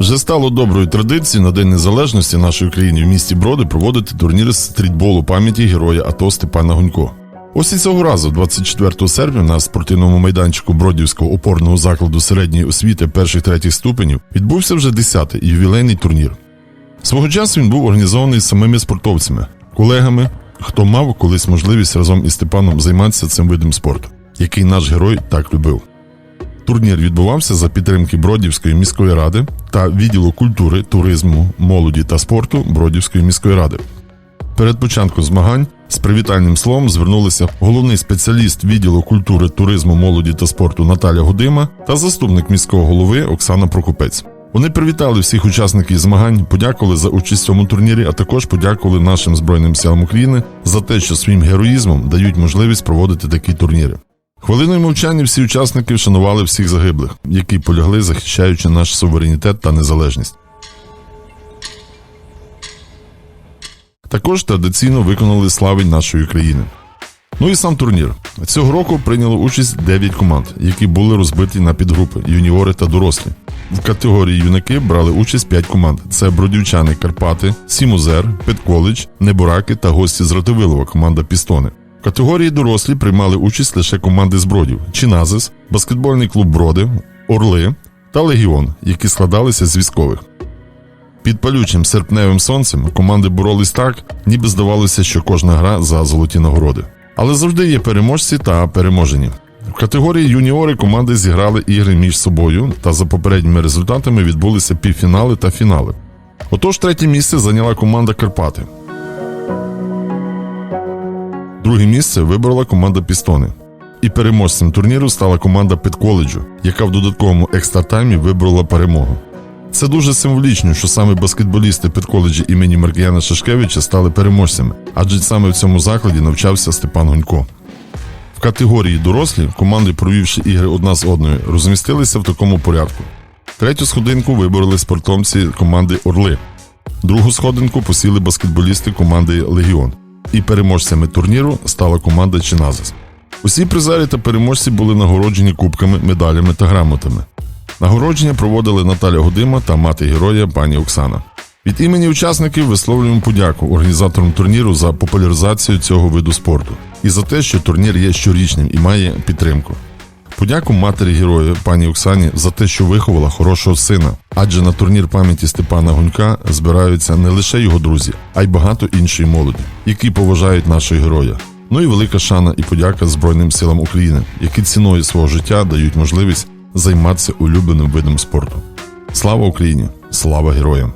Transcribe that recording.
Вже стало доброю традицією на День Незалежності нашої країни в місті Броди проводити турніри з стрітболу пам'яті героя АТО Степана Гунько. Ось і цього разу, 24 серпня, на спортивному майданчику Бродівського опорного закладу середньої освіти перших третіх ступенів відбувся вже 10-й ювілейний турнір. Свого часу він був організований самими спортовцями, колегами, хто мав колись можливість разом із Степаном займатися цим видом спорту, який наш герой так любив. Турнір відбувався за підтримки Бродівської міської ради та відділу культури, туризму, молоді та спорту Бродівської міської ради. Перед початком змагань з привітальним словом звернулися головний спеціаліст відділу культури, туризму, молоді та спорту Наталя Гудима та заступник міського голови Оксана Прокопець. Вони привітали всіх учасників змагань, подякували за участь в цьому турнірі, а також подякували нашим Збройним силам України за те, що своїм героїзмом дають можливість проводити такі турніри. Хвилиною мовчання всі учасники вшанували всіх загиблих, які полягли, захищаючи наш суверенітет та незалежність. Також традиційно виконали славень нашої країни. Ну і сам турнір. Цього року прийняло участь 9 команд, які були розбиті на підгрупи юніори та дорослі. В категорії юнаки брали участь 5 команд: це Бродівчани Карпати, Сімузер, Петколедж, Небураки та гості з Ратовилова, команда Пістони. В категорії дорослі приймали участь лише команди з Бродів: Чиназис, баскетбольний клуб Броди, Орли та Легіон, які складалися з військових. Під палючим серпневим сонцем команди боролись так, ніби здавалося, що кожна гра за золоті нагороди. Але завжди є переможці та переможені. В категорії юніори команди зіграли ігри між собою, та за попередніми результатами відбулися півфінали та фінали. Отож, третє місце зайняла команда Карпати. Друге місце виборола команда Пістони. І переможцем турніру стала команда Петколеджу, яка в додатковому екстратаймі виборола перемогу. Це дуже символічно, що саме баскетболісти Петколеджі імені Маркіяна Шашкевича стали переможцями, адже саме в цьому закладі навчався Степан Гунько. В категорії дорослі команди, провівши ігри одна з одною, розмістилися в такому порядку. Третю сходинку вибороли спортовці команди Орли, другу сходинку посіли баскетболісти команди Легіон. І переможцями турніру стала команда Чиназис. Усі призарі та переможці були нагороджені кубками, медалями та грамотами. Нагородження проводили Наталя Гудима та мати героя пані Оксана. Від імені учасників висловлюємо подяку організаторам турніру за популяризацію цього виду спорту і за те, що турнір є щорічним і має підтримку. Подяку матері героя пані Оксані за те, що виховала хорошого сина, адже на турнір пам'яті Степана Гунька збираються не лише його друзі, а й багато іншої молоді, які поважають нашого героя. Ну і велика шана і подяка Збройним силам України, які ціною свого життя дають можливість займатися улюбленим видом спорту. Слава Україні! Слава героям!